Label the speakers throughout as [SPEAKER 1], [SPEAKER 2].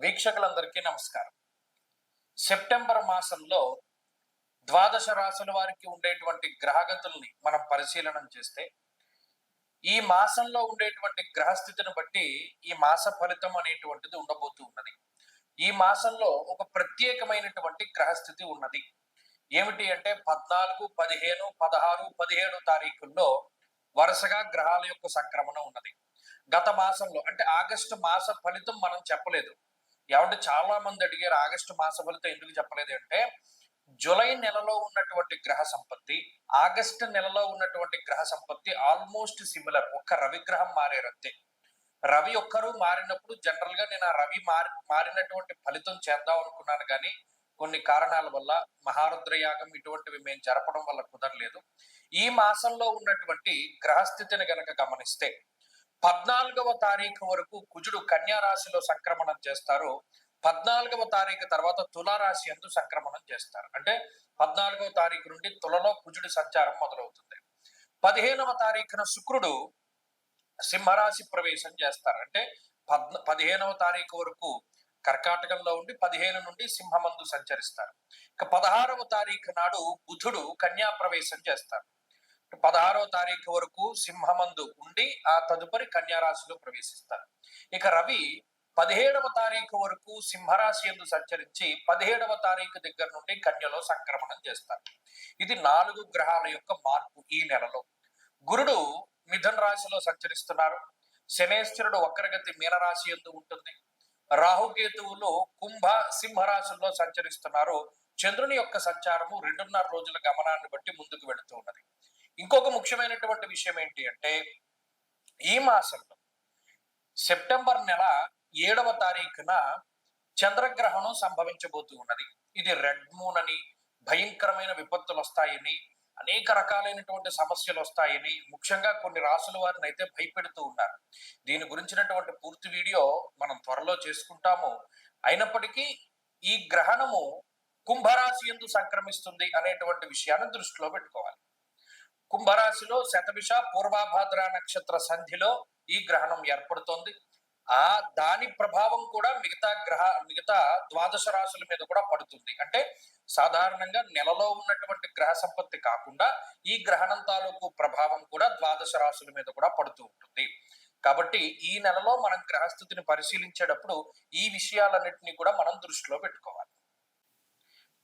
[SPEAKER 1] వీక్షకులందరికీ నమస్కారం. సెప్టెంబర్ మాసంలో ద్వాదశ రాశుల వారికి ఉండేటువంటి గ్రహగతుల్ని మనం పరిశీలనం చేస్తే ఈ మాసంలో ఉండేటువంటి గ్రహస్థితిని బట్టి ఈ మాస ఫలితం అనేటువంటిది ఉండబోతూ ఉన్నది. ఈ మాసంలో ఒక ప్రత్యేకమైనటువంటి గ్రహస్థితి ఉన్నది. ఏమిటి అంటే పద్నాలుగు పదిహేను పదహారు పదిహేడు తారీఖుల్లో వరుసగా గ్రహాల యొక్క సంక్రమణ ఉన్నది. గత మాసంలో అంటే ఆగస్టు మాస ఫలితం మనం చెప్పలేదు. ఏమంటే చాలా మంది అడిగారు ఆగస్టు మాస ఫలితం ఎందుకు చెప్పలేదు అంటే జూలై నెలలో ఉన్నటువంటి గ్రహ సంపత్తి ఆగస్టు నెలలో ఉన్నటువంటి గ్రహ సంపత్తి ఆల్మోస్ట్ సిమిలర్ ఒక్క రవి గ్రహం మారేరంతే రవి ఒక్కరు మారినప్పుడు జనరల్గా నేను ఆ రవి మారి మారినటువంటి ఫలితం చేద్దాం అనుకున్నాను కానీ కొన్ని కారణాల వల్ల మహారుద్ర యాగం ఇటువంటివి మేము జరపడం వల్ల కుదరలేదు. ఈ మాసంలో ఉన్నటువంటి గ్రహస్థితిని గనక గమనిస్తే పద్నాలుగవ తారీఖు వరకు కుజుడు కన్యా రాశిలో సంక్రమణం చేస్తారు. పద్నాలుగవ తారీఖు తర్వాత తులారాశి ఎందు సంక్రమణం చేస్తారు. అంటే పద్నాలుగవ తారీఖు నుండి తులలో కుజుడి సంచారం మొదలవుతుంది. పదిహేనవ తారీఖున శుక్రుడు సింహరాశి ప్రవేశం చేస్తారు. అంటే పద్న పదిహేనవ తారీఖు వరకు కర్కాటకంలో ఉండి పదిహేను నుండి సింహమందు సంచరిస్తారు. ఇక పదహారవ తారీఖు నాడు బుధుడు కన్యా ప్రవేశం చేస్తారు. పదహారవ తారీఖు వరకు సింహమందు ఉండి ఆ తదుపరి కన్యారాశిలో ప్రవేశిస్తారు. ఇక రవి పదిహేడవ తారీఖు వరకు సింహరాశి ఎందు సంచరించి పదిహేడవ తారీఖు దగ్గర నుండి కన్యలో సంక్రమణం చేస్తారు. ఇది నాలుగు గ్రహాల యొక్క మార్పు ఈ నెలలో. గురుడు మిథున రాశిలో సంచరిస్తున్నారు. శనేశ్వరుడు వక్రగతి మీనరాశి ఎందు ఉంటుంది. రాహుకేతువులు కుంభ సింహరాశుల్లో సంచరిస్తున్నారు. చంద్రుని యొక్క సంచారము రెండున్నర రోజుల గమనాన్ని బట్టి ముందుకు వెళుతూ ఉన్నది. ఇంకొక ముఖ్యమైనటువంటి విషయం ఏంటి అంటే ఈ మాసంలో సెప్టెంబర్ నెల ఏడవ తారీఖున చంద్రగ్రహణం సంభవించబోతూ ఉన్నది. ఇది రెడ్ మూన్ అని భయంకరమైన విపత్తులు వస్తాయని అనేక రకాలైనటువంటి సమస్యలు వస్తాయని ముఖ్యంగా కొన్ని రాసుల వారిని అయితే భయపెడుతూ ఉన్నారు. దీని గురించినటువంటి పూర్తి వీడియో మనం త్వరలో చేసుకుంటాము. అయినప్పటికీ ఈ గ్రహణము కుంభరాశి ఎందు సంక్రమిస్తుంది అనేటువంటి విషయాన్ని దృష్టిలో పెట్టుకోవాలి. కుంభరాశిలో శతభిష పూర్వాభాద్ర నక్షత్ర సంధిలో ఈ గ్రహణం ఏర్పడుతోంది. ఆ దాని ప్రభావం కూడా మిగతా గ్రహ మిగతా ద్వాదశ రాశుల మీద కూడా పడుతుంది. అంటే సాధారణంగా నెలలో ఉన్నటువంటి గ్రహ సంపత్తి కాకుండా ఈ గ్రహణం తాలూకు ప్రభావం కూడా ద్వాదశ రాశుల మీద కూడా పడుతూ ఉంటుంది. కాబట్టి ఈ నెలలో మనం గ్రహస్థితిని పరిశీలించేటప్పుడు ఈ విషయాలన్నింటినీ కూడా మనం దృష్టిలో పెట్టుకోవాలి.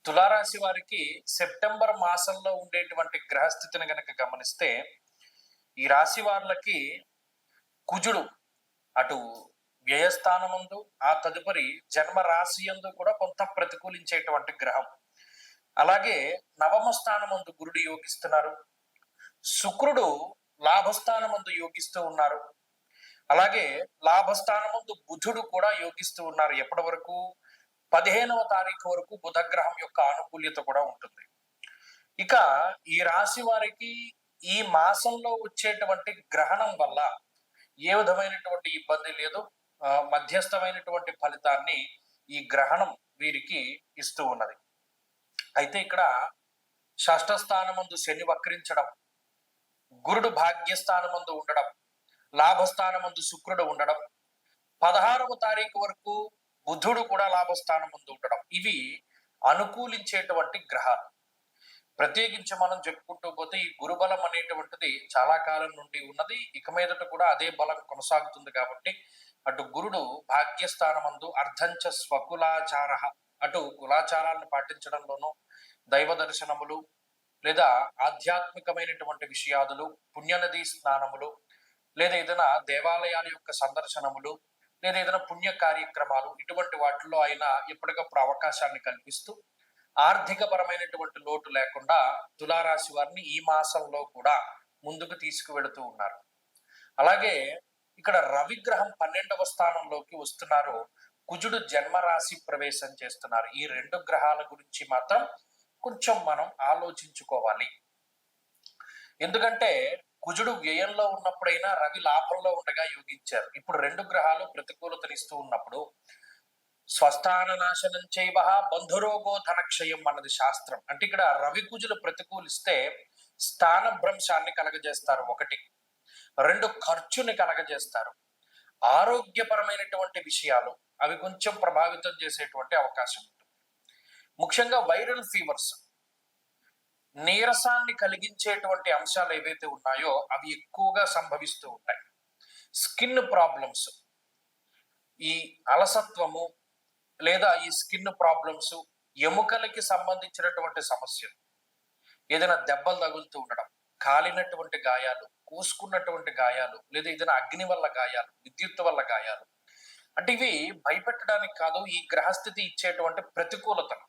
[SPEAKER 1] తులారాశి వారికి సెప్టెంబర్ మాసంలో ఉండేటువంటి గ్రహస్థితిని గనక గమనిస్తే ఈ రాశి వాళ్ళకి కుజుడు అటు వ్యయస్థానముందు ఆ తదుపరి జన్మ రాశి యందు కూడా కొంత ప్రతికూలించేటువంటి గ్రహం. అలాగే నవమ స్థానమందు గురుడు యోగిస్తున్నారు. శుక్రుడు లాభస్థానమందు యోగిస్తూ ఉన్నారు. అలాగే లాభస్థానమందు బుధుడు కూడా యోగిస్తూ ఉన్నారు. ఎప్పటి వరకు? పదిహేనవ తారీఖు వరకు బుధగ్రహం యొక్క ఆనుకూల్యత కూడా ఉంటుంది. ఇక ఈ రాశి వారికి ఈ మాసంలో వచ్చేటువంటి గ్రహణం వల్ల ఏ విధమైనటువంటి ఇబ్బంది లేదు. మధ్యస్థమైనటువంటి ఫలితాన్ని ఈ గ్రహణం వీరికి ఇస్తూ ఉన్నది. అయితే ఇక్కడ షష్ఠస్థానమందు శని వక్రించడం గురుడు భాగ్యస్థానమందు ఉండడం లాభస్థానమందు శుక్రుడు ఉండడం పదహారవ తారీఖు వరకు బుధుడు కూడా లాభస్థానం ముందు ఉండడం. ఇవి అనుకూలించేటువంటి గ్రహాలు. ప్రత్యేకించి మనం చెప్పుకుంటూ పోతే ఈ గురుబలం అనేటువంటిది చాలా కాలం నుండి ఉన్నది. ఇక మీదట కూడా అదే బలం కొనసాగుతుంది కాబట్టి అటు గురుడు భాగ్యస్థానమందు అర్ధంచ స్వకులాచార అటు కులాచారాలను పాటించడంలోనూ దైవ దర్శనములు లేదా ఆధ్యాత్మికమైనటువంటి విషయాదులు పుణ్యనది స్నానములు లేదా ఏదైనా దేవాలయాల యొక్క సందర్శనములు లేదా ఏదైనా పుణ్య కార్యక్రమాలు ఇటువంటి వాటిల్లో ఆయన ఎప్పటికప్పుడు అవకాశాన్ని కల్పిస్తూ ఆర్థిక పరమైనటువంటి లోటు లేకుండా తులారాశి వారిని ఈ మాసంలో కూడా ముందుకు తీసుకువెళుతూ ఉన్నారు. అలాగే ఇక్కడ రవిగ్రహం పన్నెండవ స్థానంలోకి వస్తున్నారు. కుజుడు జన్మరాశి ప్రవేశం చేస్తున్నారు. ఈ రెండు గ్రహాల గురించి మాత్రం కొంచెం మనం ఆలోచించుకోవాలి. ఎందుకంటే కుజుడు వ్యయంలో ఉన్నప్పుడైనా రవి లాభంలో ఉండగా యోగించారు. ఇప్పుడు రెండు గ్రహాలు ప్రతికూలతనిస్తూ ఉన్నప్పుడు స్వస్థాన నాశనం చేయవ బంధురోగో ధనక్షయం అన్నది శాస్త్రం. అంటే ఇక్కడ రవి కుజులు ప్రతికూలిస్తే స్థాన భ్రంశాన్ని కలగజేస్తారు ఒకటి. రెండు ఖర్చుని కలగజేస్తారు. ఆరోగ్యపరమైనటువంటి విషయాలు అవి కొంచెం ప్రభావితం చేసేటువంటి అవకాశం ఉంటుంది. ముఖ్యంగా వైరల్ ఫీవర్స్ నీరసాన్ని కలిగించేటువంటి అంశాలు ఏవైతే ఉన్నాయో అవి ఎక్కువగా సంభవిస్తూ ఉంటాయి. స్కిన్ ప్రాబ్లమ్స్ ఈ అలసత్వము లేదా ఈ స్కిన్ ప్రాబ్లమ్స్ ఎముకలకి సంబంధించినటువంటి సమస్యలు ఏదైనా దెబ్బలు తగులుతూ ఉండడం కాలినటువంటి గాయాలు కూసుకున్నటువంటి గాయాలు లేదా ఏదైనా అగ్ని వల్ల గాయాలు విద్యుత్ వల్ల గాయాలు అంటే ఇవి భయపెట్టడానికి కాదు ఈ గ్రహస్థితి ఇచ్చేటువంటి ప్రతికూలతలు.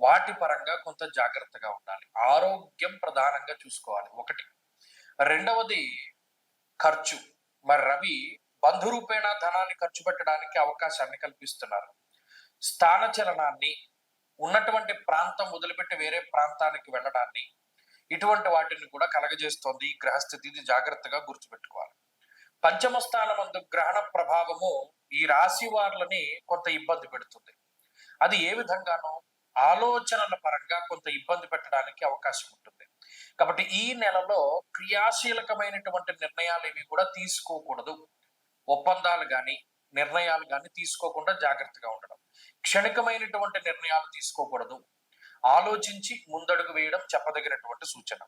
[SPEAKER 1] వాటి పరంగా కొంత జాగ్రత్తగా ఉండాలి. ఆరోగ్యం ప్రధానంగా చూసుకోవాలి. ఒకటి. రెండవది ఖర్చు. మరి రవి బంధురూపేణ ధనాన్ని ఖర్చు పెట్టడానికి అవకాశాన్ని కల్పిస్తున్నారు. స్థానచలనాన్ని ఉన్నటువంటి ప్రాంతం వదిలిపెట్టి వేరే ప్రాంతానికి వెళ్ళడాన్ని ఇటువంటి వాటిని కూడా కలగజేస్తోంది ఈ గ్రహస్థితి ఇది జాగ్రత్తగా గుర్తుపెట్టుకోవాలి. పంచమ స్థానమందు గ్రహణ ప్రభావము ఈ రాశి వారులని కొంత ఇబ్బంది పెడుతుంది. అది ఏ విధంగానో ఆలోచనల పరంగా కొంత ఇబ్బంది పెట్టడానికి అవకాశం ఉంటుంది. కాబట్టి ఈ నెలలో క్రియాశీలకమైనటువంటి నిర్ణయాలు ఏవి కూడా తీసుకోకూడదు. ఒప్పందాలు కానీ నిర్ణయాలు కానీ తీసుకోకుండా జాగ్రత్తగా ఉండడం. క్షణికమైనటువంటి నిర్ణయాలు తీసుకోకూడదు. ఆలోచించి ముందడుగు వేయడం చెప్పదగినటువంటి సూచన.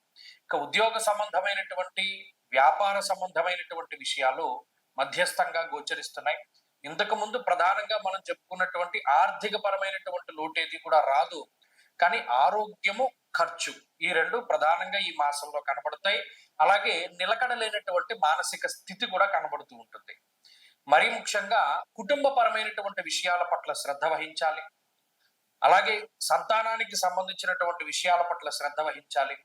[SPEAKER 1] ఇక ఉద్యోగ సంబంధమైనటువంటి వ్యాపార సంబంధమైనటువంటి విషయాలు మధ్యస్థంగా గోచరిస్తున్నాయి. ఇంతకు ముందు ప్రధానంగా మనం చెప్పుకున్నటువంటి ఆర్థిక పరమైనటువంటి లోటేది కూడా రాదు. కానీ ఆరోగ్యము ఖర్చు ఈ రెండు ప్రధానంగా ఈ మాసంలో కనబడతాయి. అలాగే నిలకడలేనటువంటి మానసిక స్థితి కూడా కనబడుతూ ఉంటుంది. మరి ముఖ్యంగా కుటుంబపరమైనటువంటి విషయాల పట్ల శ్రద్ధ వహించాలి. అలాగే సంతానానికి సంబంధించినటువంటి విషయాల పట్ల శ్రద్ధ వహించాలి.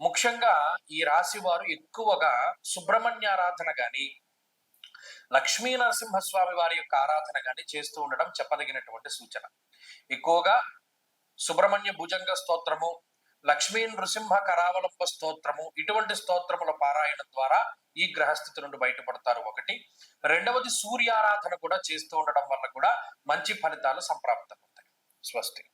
[SPEAKER 1] ముఖ్యంగా ఈ రాశి వారు ఎక్కువగా సుబ్రహ్మణ్యారాధన కానీ లక్ష్మీ నరసింహస్వామి వారి యొక్క ఆరాధన గాని చేస్తూ ఉండడం చెప్పదగినటువంటి సూచన. ఎక్కువగా సుబ్రహ్మణ్య భుజంగ స్తోత్రము లక్ష్మీ నృసింహ కరావలంబ స్తోత్రము ఇటువంటి స్తోత్రముల పారాయణ ద్వారా ఈ గ్రహస్థితి నుండి బయటపడతారు. ఒకటి రెండవది సూర్యారాధన కూడా చేస్తూ ఉండడం వల్ల కూడా మంచి ఫలితాలు సంప్రాప్తమవుతాయి. స్వస్తి.